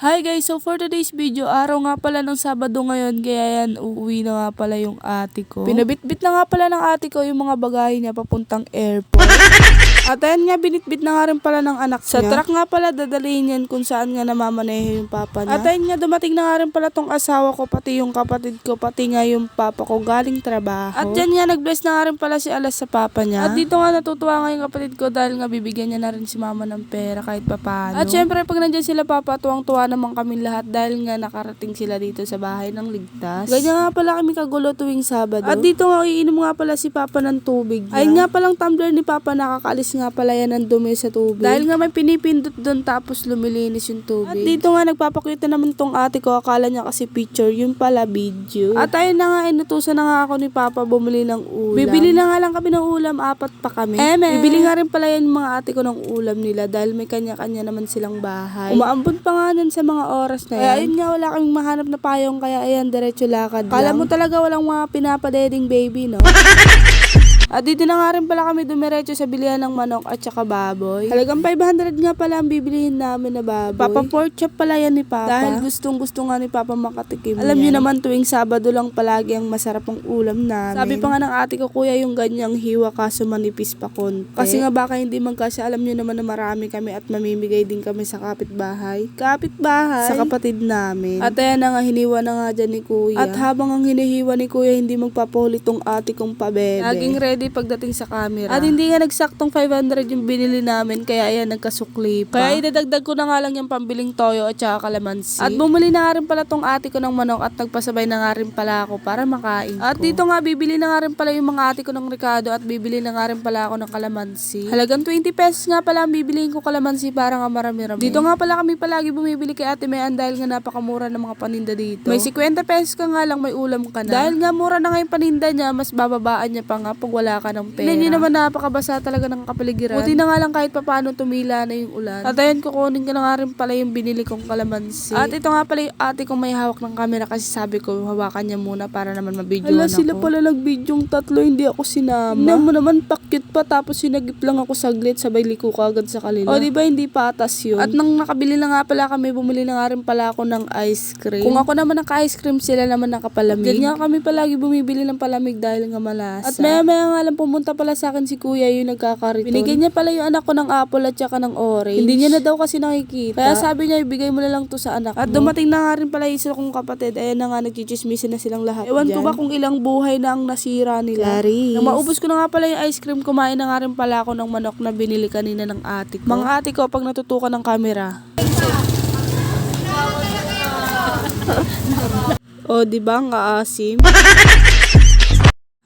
Hi guys, so for today's video, araw nga pala ng Sabado ngayon, kaya yan, uuwi na nga pala yung ate ko. Pinabitbit na nga pala ng ate ko yung mga bagay niya papuntang airport. At ayan nga, binitbit na nga rin pala ng anak Sa niya. truck nga pala, dadalhin yan kung saan nga namamaneho yung papa niya. At ayun nga, dumating na nga rin pala tong asawa ko, pati yung kapatid ko, pati nga yung papa ko galing trabaho. At dyan nga, nag-bless na nga rin pala si Alas sa papa niya. At dito nga natutuwa nga yung kapatid ko dahil nga bibigyan niya na rin si mama ng pera kahit papano. At syempre, pag nandyan sila papa, tuwang-tuwa naman kami lahat dahil nga nakarating sila dito sa bahay ng ligtas. Ganyan nga pala kami kagulo tuwing Sabado. At dito nga, iinom nga pala si papa ng tubig niya. Ayun nga palang tumbler ni papa, nakakaalis nga pala yan ng dumi sa tubig. Dahil nga may pinipindot doon tapos lumilinis yung tubig. At dito nga, nagpapakyuta naman tong ate ko. Akala niya kasi picture, yung pala video. At ayun na nga, inutusan na nga ako ni papa bumili ng ulam. Bibili na nga lang kami ng ulam, apat pa kami. Eme. Bibili nga rin pala yan mga ate ko ng ulam nila dahil may kanya-kanya naman silang bahay. Umaambon pa nga nun sa mga oras na yan. Kaya ayun nga, wala kaming mahanap na payong kaya ayan, diretso lakad Kala lang. mo talaga walang mga pinapadeding baby, no? At dito na nga rin pala kami dumiretso sa bilihan ng manok at saka baboy. Halagang 500 nga pala ang bibilihin namin na baboy. Papa pork chop pala yan ni Papa. Dahil gustong gusto nga ni Papa makatikim Alam niyo naman tuwing Sabado lang palagi ang masarap ang ulam namin. Sabi pa nga ng ate ko, kuya yung ganyang hiwa kaso manipis pa konti. Kasi nga baka hindi magkasya, alam niyo naman na marami kami at mamimigay din kami sa kapitbahay. Kapitbahay? Sa kapatid namin. At ayan na nga, hiniwa na nga dyan ni kuya. At habang ang hinihiwa ni kuya, hindi magpapahulit tong ate kong pabebe. Laging ready pagdating sa camera. At hindi nga nagsaktong 500 yung binili namin, kaya ayan, nagkasukli pa. Kaya idadagdag ko na nga lang yung pambiling toyo at saka kalamansi. At bumili na nga rin pala tong ate ko ng manok at nagpasabay na nga rin pala ako para makain ko. At dito nga, bibili na nga rin pala yung mga ate ko ng Ricardo at bibili na nga rin pala ako ng kalamansi. Halagang 20 pesos nga pala ang bibiliin ko kalamansi para nga marami-rami. Dito nga pala kami palagi bumibili kay ate Mayan dahil nga napakamura ng mga paninda dito. May 50 pesos ka nga lang may ulam ka na. Dahil nga mura na nga yung paninda niya, mas bababaan niya pa nga pag wala ka ng pera. Hindi naman napakabasa talaga ng kapaligiran. Buti na nga lang kahit papano tumila na yung ulan. At ayun, kukunin ko na nga rin pala yung binili kong kalamansi. At ito nga pala yung ate kong may hawak ng camera kasi sabi ko hawakan niya muna para naman mabidyoan Ala, ako. sila pala nagbidyong tatlo, hindi ako sinama. Tingnan mo naman, pakyut pa tapos sinagip lang ako saglit, sabay liko ka agad sa kanila. O, di ba hindi patas yun? At nang nakabili na nga pala kami, bumili na nga rin pala ako ng ice cream. Kung ako naman naka-ice cream, sila naman nakapalamig. Ganyan kami palagi bumibili ng palamig dahil nga malasa. At maya maya nga lang pumunta pala sa akin si kuya yung nagkakariton. Binigyan niya pala yung anak ko ng apple at saka ng orange. Hindi niya na daw kasi nakikita. Kaya sabi niya, ibigay mo na lang to sa anak At dumating na nga rin pala yung isa kong kapatid. Ayan na nga, nagchichismisan na silang lahat Ewan ko dyan. ba kung ilang buhay na ang nasira nila. Clarice. Nang maubos ko na nga pala yung ice cream, kumain na nga rin pala ako ng manok na binili kanina ng ate ko. Mga ate ko, pag natutukan ng camera. o, di ba? Ang kaasim.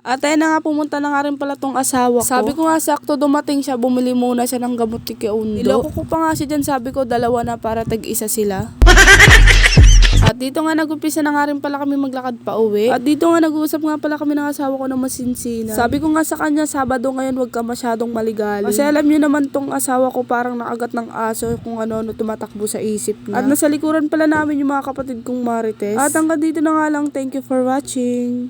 At ayun na nga, pumunta na nga rin pala tong asawa ko. Sabi ko nga, sakto dumating siya, bumili muna siya ng gamot ni Kiaundo. Niloko ko pa nga siya dyan, sabi ko, dalawa na para tag-isa sila. At dito nga nag-umpisa na nga rin pala kami maglakad pa uwi. At dito nga nag-uusap nga pala kami ng asawa ko ng masinsina. Sabi ko nga sa kanya, Sabado ngayon wag ka masyadong maligali. Kasi alam niyo naman tong asawa ko parang nakagat ng aso kung ano-ano tumatakbo sa isip niya. At nasa likuran pala namin yung mga kapatid kong marites. At hanggang dito na nga lang, thank you for watching.